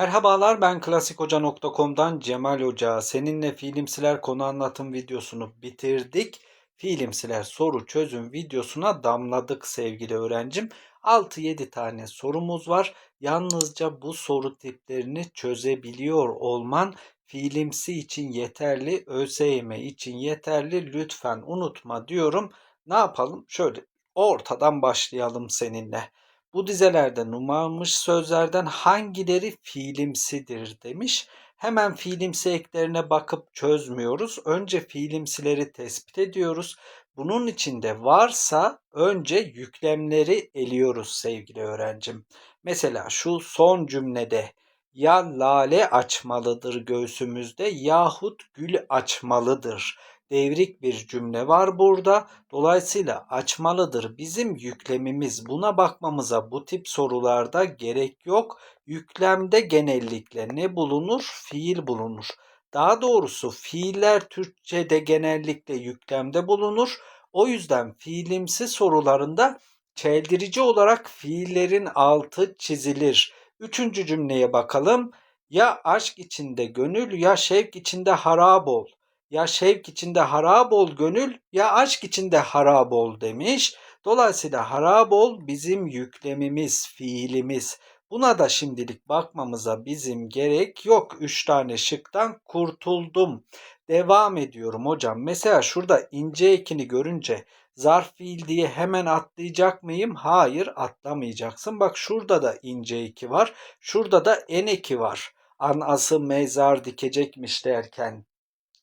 Merhabalar ben klasikhoca.com'dan Cemal Hoca. Seninle fiilimsiler konu anlatım videosunu bitirdik. Fiilimsiler soru çözüm videosuna damladık sevgili öğrencim. 6-7 tane sorumuz var. Yalnızca bu soru tiplerini çözebiliyor olman fiilimsi için yeterli, ÖSYM için yeterli. Lütfen unutma diyorum. Ne yapalım? Şöyle ortadan başlayalım seninle. Bu dizelerde numaralanmış sözlerden hangileri fiilimsidir demiş. Hemen fiilimsi eklerine bakıp çözmüyoruz. Önce fiilimsileri tespit ediyoruz. Bunun içinde varsa önce yüklemleri eliyoruz sevgili öğrencim. Mesela şu son cümlede ya lale açmalıdır göğsümüzde yahut gül açmalıdır devrik bir cümle var burada. Dolayısıyla açmalıdır bizim yüklemimiz. Buna bakmamıza bu tip sorularda gerek yok. Yüklemde genellikle ne bulunur? Fiil bulunur. Daha doğrusu fiiller Türkçe'de genellikle yüklemde bulunur. O yüzden fiilimsi sorularında çeldirici olarak fiillerin altı çizilir. Üçüncü cümleye bakalım. Ya aşk içinde gönül ya şevk içinde harap ol. Ya şevk içinde harap ol gönül ya aşk içinde harap ol demiş. Dolayısıyla harap ol bizim yüklemimiz, fiilimiz. Buna da şimdilik bakmamıza bizim gerek yok. Üç tane şıktan kurtuldum. Devam ediyorum hocam. Mesela şurada ince ekini görünce zarf fiil diye hemen atlayacak mıyım? Hayır atlamayacaksın. Bak şurada da ince eki var. Şurada da en eki var. Anası mezar dikecekmiş derken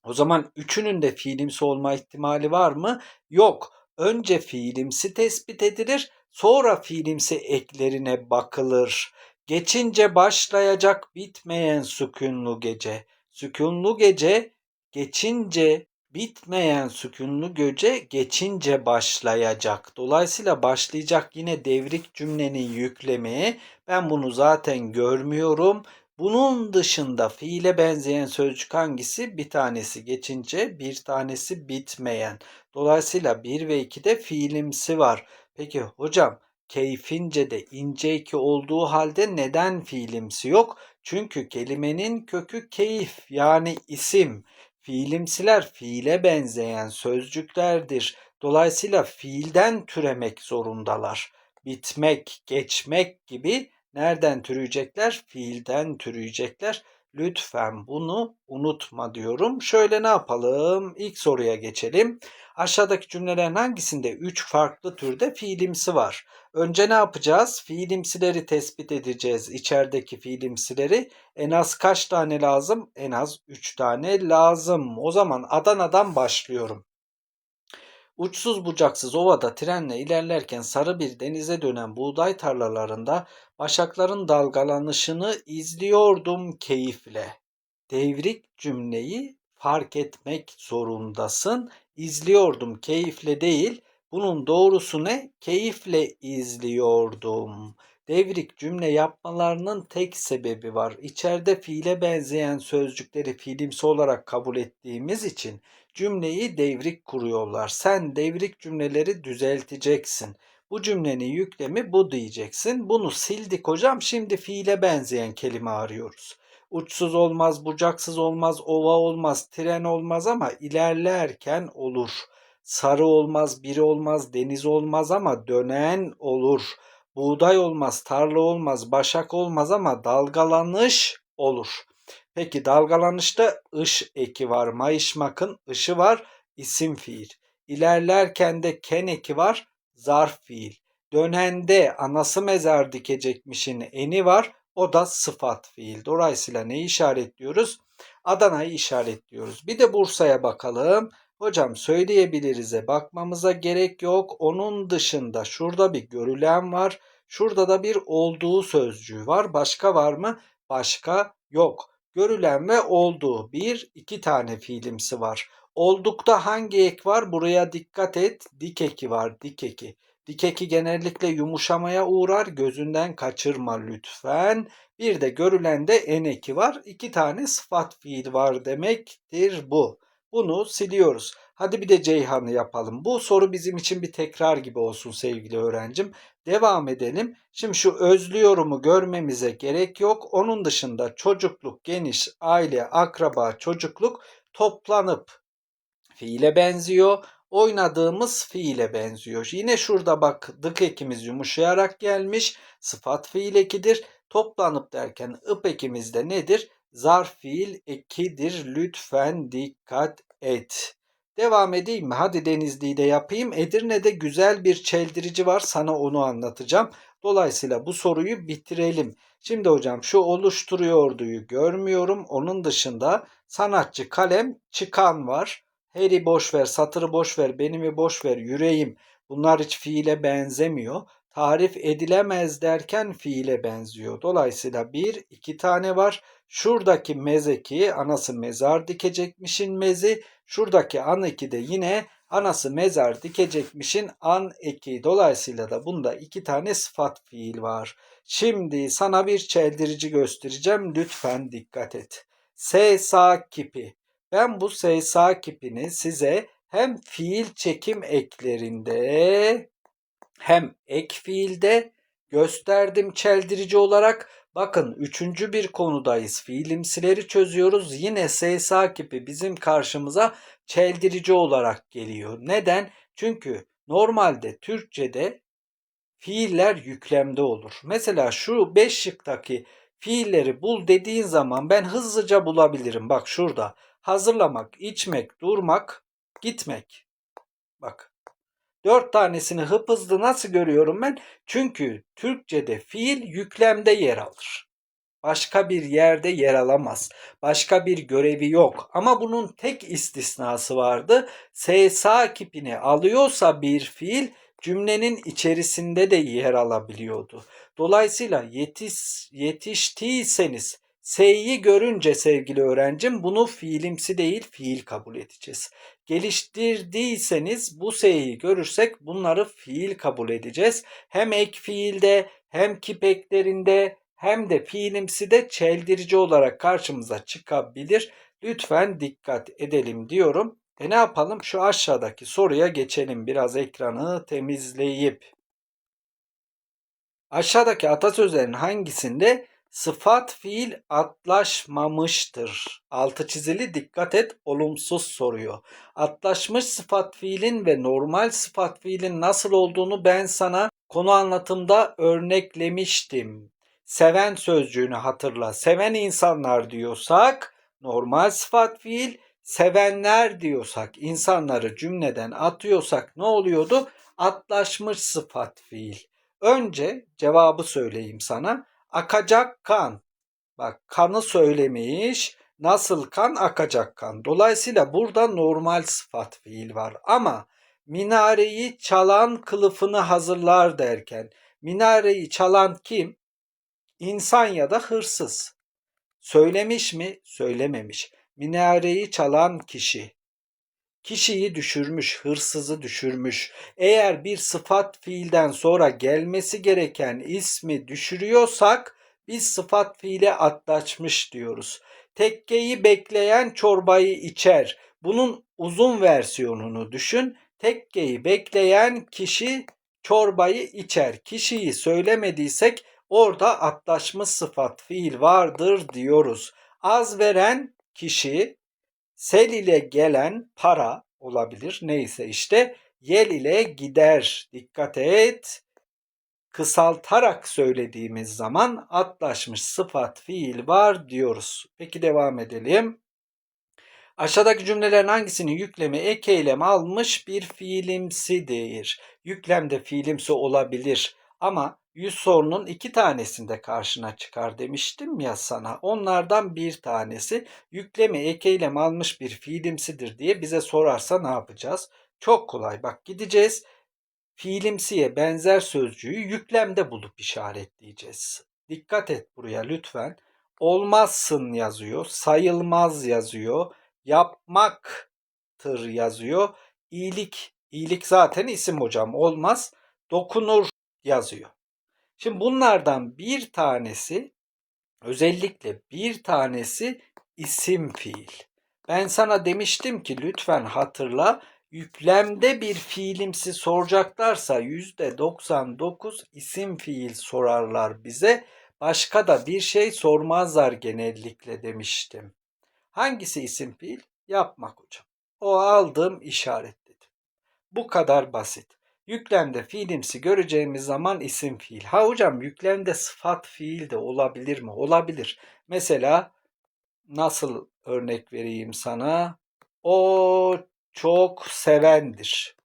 o zaman üçünün de fiilimsi olma ihtimali var mı? Yok. Önce fiilimsi tespit edilir, sonra fiilimsi eklerine bakılır. Geçince başlayacak bitmeyen sükunlu gece. Sükunlu gece geçince bitmeyen sükunlu gece geçince başlayacak. Dolayısıyla başlayacak yine devrik cümlenin yüklemi. Ben bunu zaten görmüyorum. Bunun dışında fiile benzeyen sözcük hangisi? Bir tanesi geçince, bir tanesi bitmeyen. Dolayısıyla 1 ve 2'de fiilimsi var. Peki hocam keyfince de ince iki olduğu halde neden fiilimsi yok? Çünkü kelimenin kökü keyif yani isim. Fiilimsiler fiile benzeyen sözcüklerdir. Dolayısıyla fiilden türemek zorundalar. Bitmek, geçmek gibi Nereden türüyecekler? Fiilden türüyecekler. Lütfen bunu unutma diyorum. Şöyle ne yapalım? İlk soruya geçelim. Aşağıdaki cümlelerin hangisinde 3 farklı türde fiilimsi var? Önce ne yapacağız? Fiilimsileri tespit edeceğiz. İçerideki fiilimsileri en az kaç tane lazım? En az 3 tane lazım. O zaman Adana'dan başlıyorum. Uçsuz bucaksız ovada trenle ilerlerken sarı bir denize dönen buğday tarlalarında başakların dalgalanışını izliyordum keyifle. Devrik cümleyi fark etmek zorundasın. İzliyordum keyifle değil. Bunun doğrusu ne? Keyifle izliyordum. Devrik cümle yapmalarının tek sebebi var. İçeride fiile benzeyen sözcükleri fiilimsi olarak kabul ettiğimiz için cümleyi devrik kuruyorlar. Sen devrik cümleleri düzelteceksin. Bu cümlenin yüklemi bu diyeceksin. Bunu sildik hocam. Şimdi fiile benzeyen kelime arıyoruz. Uçsuz olmaz, bucaksız olmaz, ova olmaz, tren olmaz ama ilerlerken olur. Sarı olmaz, biri olmaz, deniz olmaz ama dönen olur. Buğday olmaz, tarla olmaz, başak olmaz ama dalgalanış olur. Peki dalgalanışta ış eki var. Mayışmakın ışı var. isim fiil. İlerlerken de ken eki var. Zarf fiil. Dönende anası mezar dikecekmişin eni var. O da sıfat fiil. Dolayısıyla neyi işaretliyoruz? Adana'yı işaretliyoruz. Bir de Bursa'ya bakalım. Hocam söyleyebiliriz'e bakmamıza gerek yok. Onun dışında şurada bir görülen var. Şurada da bir olduğu sözcüğü var. Başka var mı? Başka yok. Görülen ve olduğu bir iki tane fiilimsi var. Oldukta hangi ek var? Buraya dikkat et. Dik eki var. Dik eki. Dik eki genellikle yumuşamaya uğrar. Gözünden kaçırma lütfen. Bir de görülende en eki var. İki tane sıfat fiil var demektir bu. Bunu siliyoruz. Hadi bir de Ceyhan'ı yapalım. Bu soru bizim için bir tekrar gibi olsun sevgili öğrencim. Devam edelim. Şimdi şu özlüyorumu görmemize gerek yok. Onun dışında çocukluk, geniş, aile, akraba, çocukluk toplanıp fiile benziyor. Oynadığımız fiile benziyor. Yine şurada bak dık ekimiz yumuşayarak gelmiş. Sıfat fiil ekidir. Toplanıp derken ıp ekimiz de nedir? Zarf fiil ekidir. Lütfen dikkat et. Devam edeyim mi? Hadi Denizli'yi de yapayım. Edirne'de güzel bir çeldirici var. Sana onu anlatacağım. Dolayısıyla bu soruyu bitirelim. Şimdi hocam şu oluşturuyorduyu görmüyorum. Onun dışında sanatçı kalem çıkan var. Heri boş ver, satırı boş ver, benimi boş ver, yüreğim. Bunlar hiç fiile benzemiyor. Tarif edilemez derken fiile benziyor. Dolayısıyla bir, iki tane var. Şuradaki mezeki anası mezar dikecekmişin mezi. Şuradaki an eki de yine anası mezar dikecekmişin an eki. Dolayısıyla da bunda iki tane sıfat fiil var. Şimdi sana bir çeldirici göstereceğim. Lütfen dikkat et. S kipi. Ben bu S kipini size hem fiil çekim eklerinde hem ek fiilde gösterdim çeldirici olarak. Bakın üçüncü bir konudayız. Fiilimsileri çözüyoruz. Yine SSA kipi bizim karşımıza çeldirici olarak geliyor. Neden? Çünkü normalde Türkçe'de fiiller yüklemde olur. Mesela şu 5 şıktaki fiilleri bul dediğin zaman ben hızlıca bulabilirim. Bak şurada hazırlamak, içmek, durmak, gitmek. Bak Dört tanesini hıp hızlı nasıl görüyorum ben? Çünkü Türkçe'de fiil yüklemde yer alır. Başka bir yerde yer alamaz. Başka bir görevi yok. Ama bunun tek istisnası vardı. SSA kipini alıyorsa bir fiil cümlenin içerisinde de yer alabiliyordu. Dolayısıyla yetiş, yetiştiyseniz S'yi görünce sevgili öğrencim bunu fiilimsi değil fiil kabul edeceğiz. Geliştirdiyseniz bu S'yi görürsek bunları fiil kabul edeceğiz. Hem ek fiilde hem kipeklerinde hem de fiilimsi de çeldirici olarak karşımıza çıkabilir. Lütfen dikkat edelim diyorum. E ne yapalım? Şu aşağıdaki soruya geçelim. Biraz ekranı temizleyip. Aşağıdaki atasözlerin hangisinde Sıfat fiil atlaşmamıştır. Altı çizili dikkat et olumsuz soruyor. Atlaşmış sıfat fiilin ve normal sıfat fiilin nasıl olduğunu ben sana konu anlatımda örneklemiştim. Seven sözcüğünü hatırla. Seven insanlar diyorsak normal sıfat fiil, sevenler diyorsak insanları cümleden atıyorsak ne oluyordu? Atlaşmış sıfat fiil. Önce cevabı söyleyeyim sana akacak kan. Bak kanı söylemiş. Nasıl kan akacak kan. Dolayısıyla burada normal sıfat fiil var. Ama minareyi çalan kılıfını hazırlar derken minareyi çalan kim? İnsan ya da hırsız. Söylemiş mi? Söylememiş. Minareyi çalan kişi kişiyi düşürmüş, hırsızı düşürmüş. Eğer bir sıfat fiilden sonra gelmesi gereken ismi düşürüyorsak biz sıfat fiile atlaşmış diyoruz. Tekkeyi bekleyen çorbayı içer. Bunun uzun versiyonunu düşün. Tekkeyi bekleyen kişi çorbayı içer. Kişiyi söylemediysek orada atlaşmış sıfat fiil vardır diyoruz. Az veren kişi Sel ile gelen para olabilir. Neyse işte yel ile gider. Dikkat et. Kısaltarak söylediğimiz zaman atlaşmış sıfat fiil var diyoruz. Peki devam edelim. Aşağıdaki cümlelerin hangisinin yüklemi ek eylem almış bir fiilimsidir? Yüklemde fiilimsi olabilir ama yüz sorunun iki tanesinde karşına çıkar demiştim ya sana. Onlardan bir tanesi yüklemi ek almış bir fiilimsidir diye bize sorarsa ne yapacağız? Çok kolay bak gideceğiz. Fiilimsiye benzer sözcüğü yüklemde bulup işaretleyeceğiz. Dikkat et buraya lütfen. Olmazsın yazıyor, sayılmaz yazıyor, yapmaktır yazıyor. İyilik, iyilik zaten isim hocam olmaz. Dokunur yazıyor. Şimdi bunlardan bir tanesi özellikle bir tanesi isim fiil. Ben sana demiştim ki lütfen hatırla. Yüklemde bir fiilimsi soracaklarsa %99 isim fiil sorarlar bize. Başka da bir şey sormazlar genellikle demiştim. Hangisi isim fiil? Yapmak hocam. O aldığım işaret dedim. Bu kadar basit. Yüklemde fiilimsi göreceğimiz zaman isim fiil. Ha hocam yüklemde sıfat fiil de olabilir mi? Olabilir. Mesela nasıl örnek vereyim sana? O çok sevendir.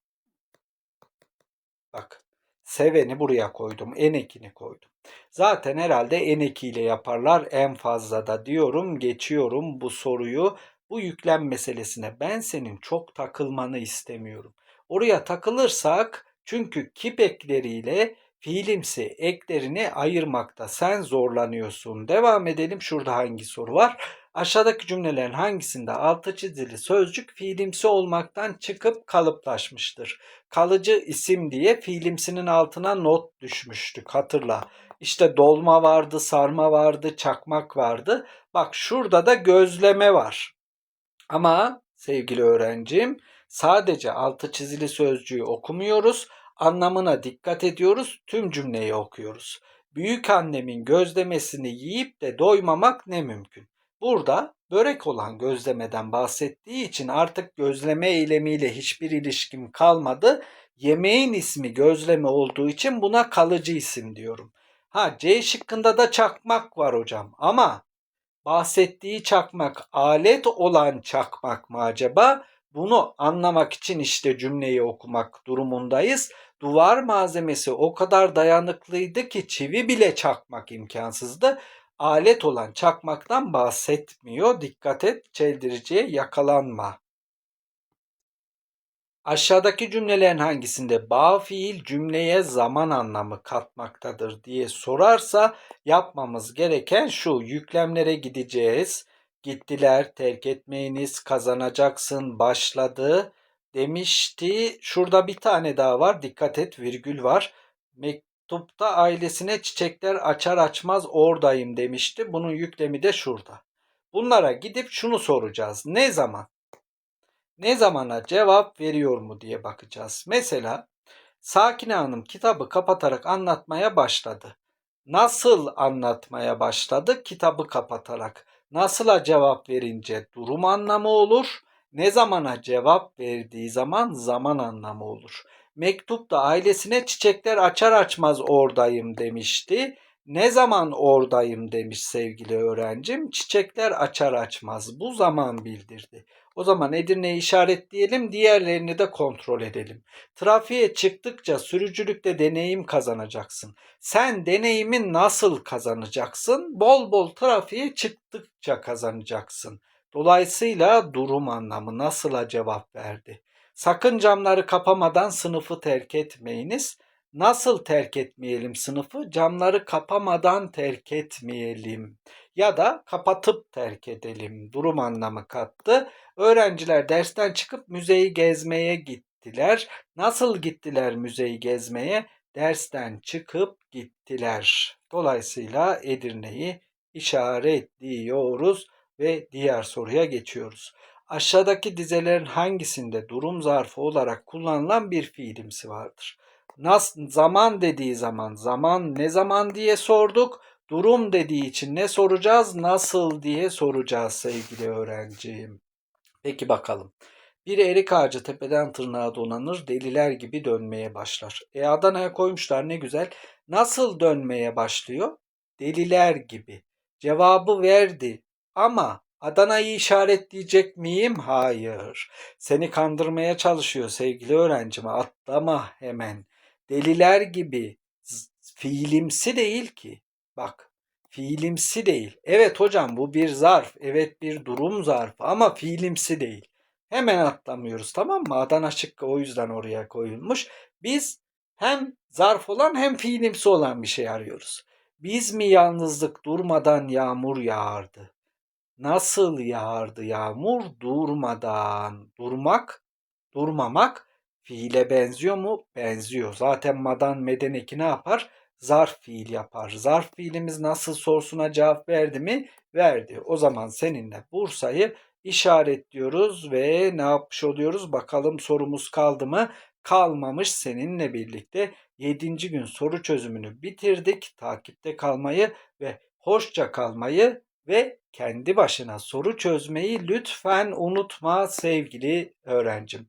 Bak seveni buraya koydum. En ekini koydum. Zaten herhalde en ekiyle yaparlar en fazla da diyorum. Geçiyorum bu soruyu. Bu yüklem meselesine ben senin çok takılmanı istemiyorum. Oraya takılırsak çünkü kip ekleriyle fiilimsi eklerini ayırmakta sen zorlanıyorsun. Devam edelim. Şurada hangi soru var? Aşağıdaki cümlelerin hangisinde altı çizili sözcük fiilimsi olmaktan çıkıp kalıplaşmıştır? Kalıcı isim diye fiilimsinin altına not düşmüştük hatırla. İşte dolma vardı, sarma vardı, çakmak vardı. Bak şurada da gözleme var. Ama sevgili öğrencim sadece altı çizili sözcüğü okumuyoruz. Anlamına dikkat ediyoruz. Tüm cümleyi okuyoruz. Büyük annemin gözlemesini yiyip de doymamak ne mümkün. Burada börek olan gözlemeden bahsettiği için artık gözleme eylemiyle hiçbir ilişkim kalmadı. Yemeğin ismi gözleme olduğu için buna kalıcı isim diyorum. Ha C şıkkında da çakmak var hocam ama bahsettiği çakmak alet olan çakmak mı acaba? Bunu anlamak için işte cümleyi okumak durumundayız. Duvar malzemesi o kadar dayanıklıydı ki çivi bile çakmak imkansızdı. Alet olan çakmaktan bahsetmiyor. Dikkat et çeldiriciye yakalanma. Aşağıdaki cümlelerin hangisinde bağ fiil cümleye zaman anlamı katmaktadır diye sorarsa yapmamız gereken şu yüklemlere gideceğiz. Gittiler, terk etmeyiniz, kazanacaksın, başladı demişti. Şurada bir tane daha var. Dikkat et virgül var. Mektupta ailesine çiçekler açar açmaz oradayım demişti. Bunun yüklemi de şurada. Bunlara gidip şunu soracağız. Ne zaman? ne zamana cevap veriyor mu diye bakacağız. Mesela Sakine Hanım kitabı kapatarak anlatmaya başladı. Nasıl anlatmaya başladı? Kitabı kapatarak. Nasıla cevap verince durum anlamı olur. Ne zamana cevap verdiği zaman zaman anlamı olur. Mektupta ailesine çiçekler açar açmaz oradayım demişti. Ne zaman oradayım demiş sevgili öğrencim. Çiçekler açar açmaz. Bu zaman bildirdi. O zaman Edirne'yi işaretleyelim, diğerlerini de kontrol edelim. Trafiğe çıktıkça sürücülükte deneyim kazanacaksın. Sen deneyimin nasıl kazanacaksın? Bol bol trafiğe çıktıkça kazanacaksın. Dolayısıyla durum anlamı nasıla cevap verdi. Sakın camları kapamadan sınıfı terk etmeyiniz. Nasıl terk etmeyelim sınıfı? Camları kapamadan terk etmeyelim ya da kapatıp terk edelim. Durum anlamı kattı. Öğrenciler dersten çıkıp müzeyi gezmeye gittiler. Nasıl gittiler müzeyi gezmeye? Dersten çıkıp gittiler. Dolayısıyla Edirne'yi işaretliyoruz ve diğer soruya geçiyoruz. Aşağıdaki dizelerin hangisinde durum zarfı olarak kullanılan bir fiilimsi vardır? Nas zaman dediği zaman zaman ne zaman diye sorduk. Durum dediği için ne soracağız? Nasıl diye soracağız sevgili öğrencim. Peki bakalım. Bir erik ağacı tepeden tırnağa donanır, deliler gibi dönmeye başlar. E Adana'ya koymuşlar ne güzel. Nasıl dönmeye başlıyor? Deliler gibi. Cevabı verdi ama Adana'yı işaretleyecek miyim? Hayır. Seni kandırmaya çalışıyor sevgili öğrencime. Atlama hemen. Deliler gibi fiilimsi değil ki. Bak fiilimsi değil. Evet hocam bu bir zarf. Evet bir durum zarfı ama fiilimsi değil. Hemen atlamıyoruz tamam mı? Adana şıkkı o yüzden oraya koyulmuş. Biz hem zarf olan hem fiilimsi olan bir şey arıyoruz. Biz mi yalnızlık durmadan yağmur yağardı? Nasıl yağardı yağmur durmadan? Durmak, durmamak fiile benziyor mu? Benziyor. Zaten madan meden eki ne yapar? Zarf fiil yapar. Zarf fiilimiz nasıl sorusuna cevap verdi mi? Verdi. O zaman seninle Bursa'yı işaretliyoruz ve ne yapmış oluyoruz? Bakalım sorumuz kaldı mı? Kalmamış seninle birlikte 7. gün soru çözümünü bitirdik. Takipte kalmayı ve hoşça kalmayı ve kendi başına soru çözmeyi lütfen unutma sevgili öğrencim.